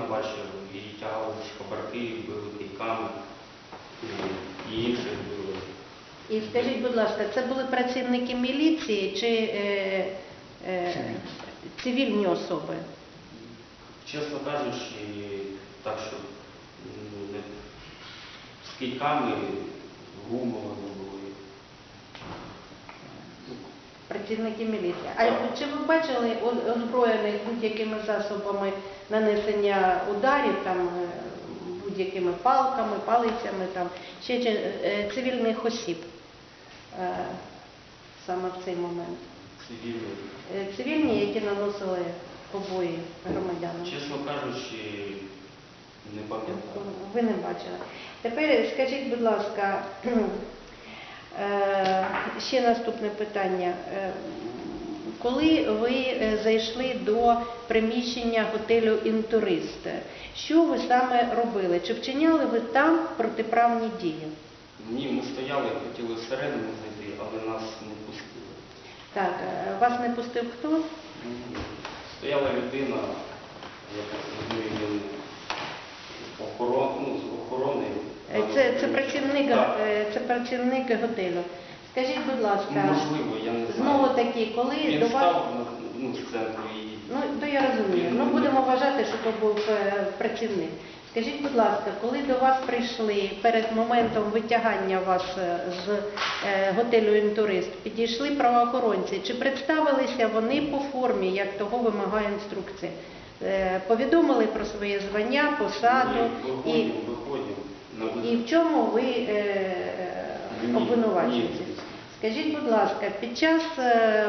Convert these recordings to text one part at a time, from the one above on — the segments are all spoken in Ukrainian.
людина бачив, її тягали з хабарки, били кийками і інших били. І скажіть, будь ласка, це були працівники міліції чи е, е, цивільні особи? Чесно кажучи, так що ну, з кийками гумовими були. Працівники міліції. А чи ви бачили озброєних будь-якими засобами нанесення ударів, там е, будь-якими палками, палицями, там ще чи, е, цивільних осіб е, саме в цей момент? Цивільні. Цивільні, які наносили побої громадянам? Чесно кажучи, не пам'ятаю. Ви не бачили. Тепер скажіть, будь ласка, ще наступне питання. Е, Коли ви е, зайшли до приміщення готелю «Інтурист», що ви саме робили? Чи вчиняли ви там протиправні дії? Ні, ми стояли, хотіли всередину зайти, але нас не пустили. Так, е, вас не пустив хто? Стояла людина, яка з ну, з охорони. Е, Це, це, працівник, е, це працівник готелю. Скажіть, будь Ну, ласка, Можливо, я не знаю. знову таки, коли Він до вас... став на- ну, з центру і Ну, то я розумію. Ну, будемо вважати, що то був е, працівник. Скажіть, будь ласка, коли до вас прийшли перед моментом витягання вас е, з е, готелю «Інтурист», підійшли правоохоронці, чи представилися вони по формі, як того вимагає інструкція? Е, Повідомили про своє звання, посаду Ні, і, виходимо, виходимо. І в чому ви е, обвинувачуєтесь? Скажіть, будь ласка, під час, е,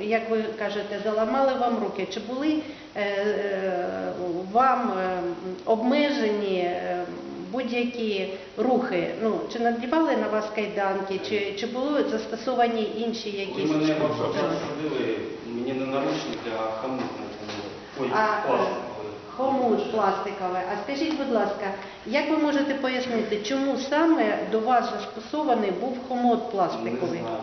як ви кажете, заламали вам руки, чи були е, е, вам е, обмежені е, будь-які рухи? Ну, чи надівали на вас кайданки, чи, чи були застосовані інші якісь? мене в мені не наручники, а хамут. А, Хомут пластикове. А скажіть, будь ласка, як ви можете пояснити, чому саме до вас застосований був хомут пластиковий? Не знаю.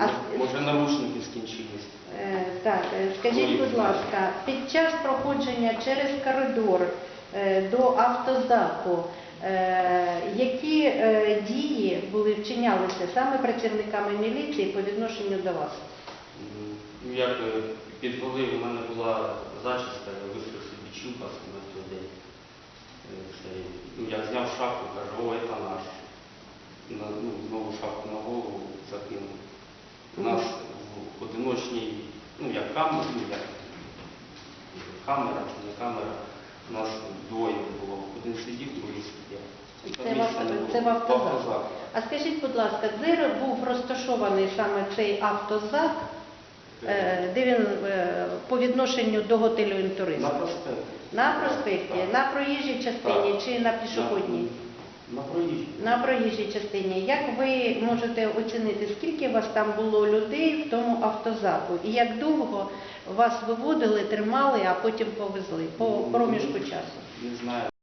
А- Може наручники скінчились. Е, Так, е, скажіть, будь ласка, під час проходження через коридор е, до автозаку, е, які е, дії були вчинялися саме працівниками міліції по відношенню до вас? М, Ну, як е, під коли в мене була зачіска, я чубас на Ну, я зняв шапку, кажу, о, це наш. На, ну, знову шапку на голову закинув. У нас в одиночній, ну як камера, ну як камера чи не камера, у нас двоє було. Один сидів, другий сидів. Це в авто- це в автозак. А скажіть, будь ласка, де був розташований саме цей автозак, де він е, по відношенню до готелю «Інтурист»? На проспекті. На проспекті, на проїжджій частині чи на пішохідній? На проїжджій. На проїжджій частині. Як ви можете оцінити, скільки вас там було людей в тому автозаку? І як довго вас виводили, тримали, а потім повезли по проміжку часу? Не знаю.